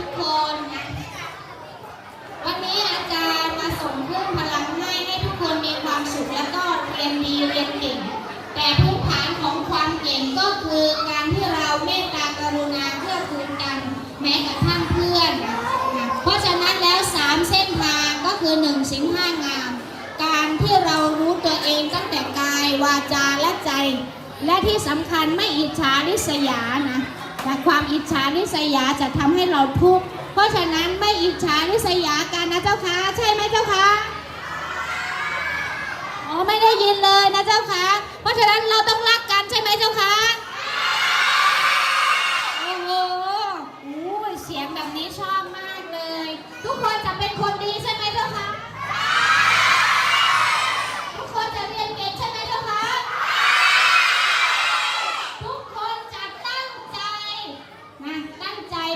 ทุกคน วันนี้อาจารย์มาส่งเครื่อพลังให้ให้ทุกคนมีความสุขแล้วก็เรียนดีเรียนเก่ง แต่พื้นฐานของความเก่งก็คือการที่เราเมตตากรุณาเพื่อกูลกัน แม้กระทั่งเพื่อน เพราะฉะนั้นแล้วสามเส้นทางก็คือหนึ่งสิงห้างาม การที่เรารู้ตัวเองตั้งแต่กายวาจาและใจ และที่สำคัญไม่อิจฉาริษยานะ แต่ความอิจฉาริษยาจะทำให้เราทุกข์เพราะฉะนั้นไม่อิจฉาริษยากันนะเจ้าคะใช่ไหมเจ้าคะอ๋อไม่ได้ยินเลยนะเจ้าคะเพราะฉะนั้นเราต้องรักกันใช่ไหมเจ้าคะโอ้โหเสียงแบบนี้ชอบมากเลย ทุกคนจะเป็นคน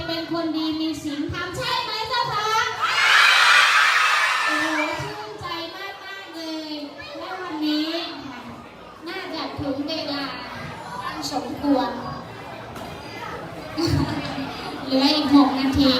เป็นคนดีมีศีลธรรมใช่ไหมเจ้าคะโอ้ชื่นใจมากมากเลยและวันนี้น่าจะถึงเวลาอันสมควรเหลืออีกหกนาที